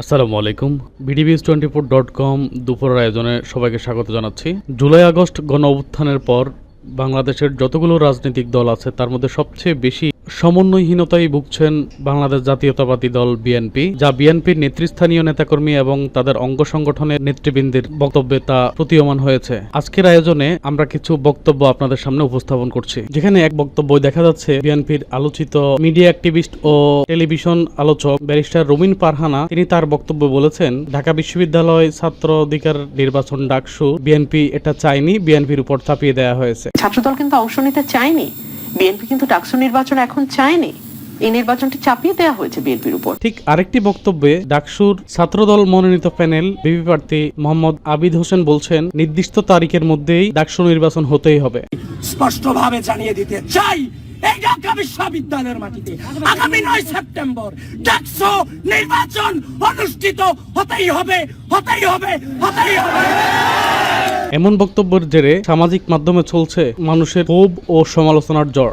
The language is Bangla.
আসসালামু আলাইকুম। BDBS twenty four dot com দুপুরের আয়োজনে সবাইকে স্বাগত জানাচ্ছি। জুলাই আগস্ট গণ অভ্যুত্থানের পর বাংলাদেশের যতগুলো রাজনৈতিক দল আছে, তার মধ্যে সবচেয়ে বেশি সমন্বয়হীনতায় ভুগছেন বাংলাদেশ জাতীয়তাবাদী দল বিএনপি, যা বিএনপির নেতৃস্থানীয় নেতাকর্মী এবং তাদের অঙ্গ সংগঠনের নেতৃবৃন্দের বক্তব্যে তা প্রতীয়মান হয়েছে। আজকের আয়োজনে আমরা কিছু বক্তব্য আপনাদের সামনে উপস্থাপন করছি। যেখানে এক বক্তব্য দেখা যাচ্ছে বিএনপির আলোচিত মিডিয়া অ্যাক্টিভিস্ট ও টেলিভিশন আলোচক ব্যারিস্টার রুমিন পারহানা। তিনি তার বক্তব্য বলেছেন, ঢাকা বিশ্ববিদ্যালয় ছাত্র অধিকার নির্বাচন ডাকসু, বিএনপি এটা চায়নি, বিএনপির উপর চাপিয়ে দেওয়া হয়েছে। ছাত্রদল কিন্তু অংশ নিতে চায়নি। বিএনপি কিন্তু ডাকসু নির্বাচন এখন চায়নি। এই নির্বাচনটি চাপিয়ে দেওয়া হয়েছে বিএনপির উপর। ঠিক আরেকটি বক্তব্যে ডাকসুর ছাত্রদল মনোনীত প্যানেল বিপি প্রার্থী মোহাম্মদ আবিদ হোসেন বলছেন নির্দিষ্ট তারিখের মধ্যেই ডাকসু নির্বাচন হতেই হবে। স্পষ্টভাবে জানিয়ে দিতে চাই এই ঢাকা বিশ্ববিদ্যালয়ের মাটিতে আগামী নয় সেপ্টেম্বর ডাকসু নির্বাচন অনুষ্ঠিত হতেই হবে হতেই হবে হতেই হবে। এমন বক্তব্যের জেরে সামাজিক মাধ্যমে চলছে মানুষের ক্ষোভ ও সমালোচনার জ্বর।